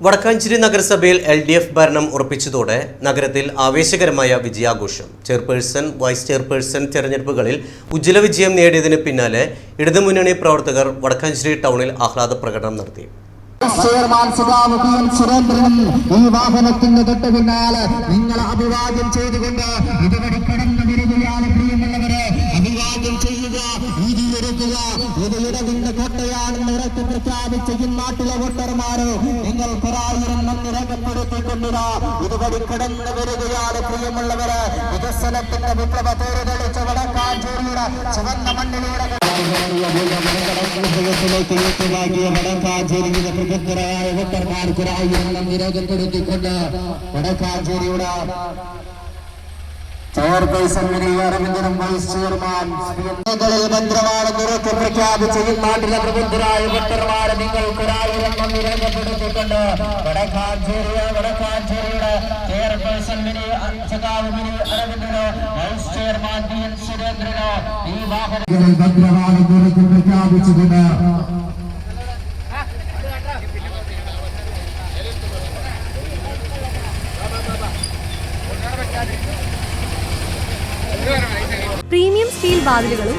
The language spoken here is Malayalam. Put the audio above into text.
വടക്കാഞ്ചേരി നഗരസഭയിൽ എൽ ഡി എഫ് ഭരണം ഉറപ്പിച്ചതോടെ നഗരത്തിൽ ആവേശകരമായ വിജയാഘോഷം. ചെയർപേഴ്സൺ വൈസ് ചെയർപേഴ്സൺ തെരഞ്ഞെടുപ്പുകളിൽ ഉജ്ജ്വല വിജയം നേടിയതിന് പിന്നാലെ ഇടതുമുന്നണി പ്രവർത്തകർ വടക്കാഞ്ചേരി ടൗണിൽ ആഹ്ലാദ പ്രകടനം നടത്തി. ചെയർമാൻ എൻ സുരേന്ദ്രൻ ഈ വാഹനത്തിന്റെ തൊട്ട് പിന്നാലെ നിങ്ങളെ അഭിവാദ്യം ചെയ്തുകൊണ്ട് ഇതുവഴി കടന്നു വരികയാണ് പ്രിയമുള്ളവരെ അഭിവാദ്യം ചെയ്യുക വീതിയൊരുക്കുക ഇത് ഇടവിന്റെ കോട്ടയാണെന്ന് ഉറച്ചു പ്രഖ്യാപിച്ച ഇന്നാട്ടിലെ നാട്ടിലെ വോട്ടർമാരോ നിങ്ങൾ കുറായിരം നന്ദി രേഖപ്പെടുത്തിക്കൊണ്ടിരാ. ഇതുവഴി കിടന്നു വരികയാണ് പ്രിയമുള്ളവരെ. വികസനത്തിന്റെ വിപ്ലവ പേര് വടക്കാഞ്ചേരിയുടെ ചുവന്ന മണ്ണിലൂടെ ഹൃദയത്തിലേക്ക് ഏറ്റുവാങ്ങിയ വടക്കാഞ്ചേരിയിലെ പ്രബുദ്ധരായ വോട്ടർമാർക്കൊരായിരം നന്ദി രേഖപ്പെടുത്തിക്കൊണ്ട് വടക്കാഞ്ചേരിയുടെ ചെയർപേഴ്സൺ അരവിന്ദനും വൈസ് ചെയർമാൻ മേഖലയിൽ ഭദ്രമാണെന്ന് ഉറക്കെ ഈ നാട്ടിലെ പ്രബുദ്ധരായ ഭക്തന്മാരെ നിങ്ങൾക്കൊരായിരം നന്ദി രേഖപ്പെടുത്തിക്കൊണ്ട് വടക്കാഞ്ചേരി വടക്കാഞ്ചേരിയുടെ ചെയർപേഴ്സൺ മിനി അഞ്ചകാവ് മിനി അരവിന്ദനോ വൈസ് ചെയർമാൻ പി എൻ സുരേന്ദ്രനോ ഈ വാഹനങ്ങളിൽ ഭദ്രവാദം ഉറക്കെ പ്രഖ്യാപിച്ചുകൊണ്ട് പ്രീമിയം സ്റ്റീൽ വാതിലുകളും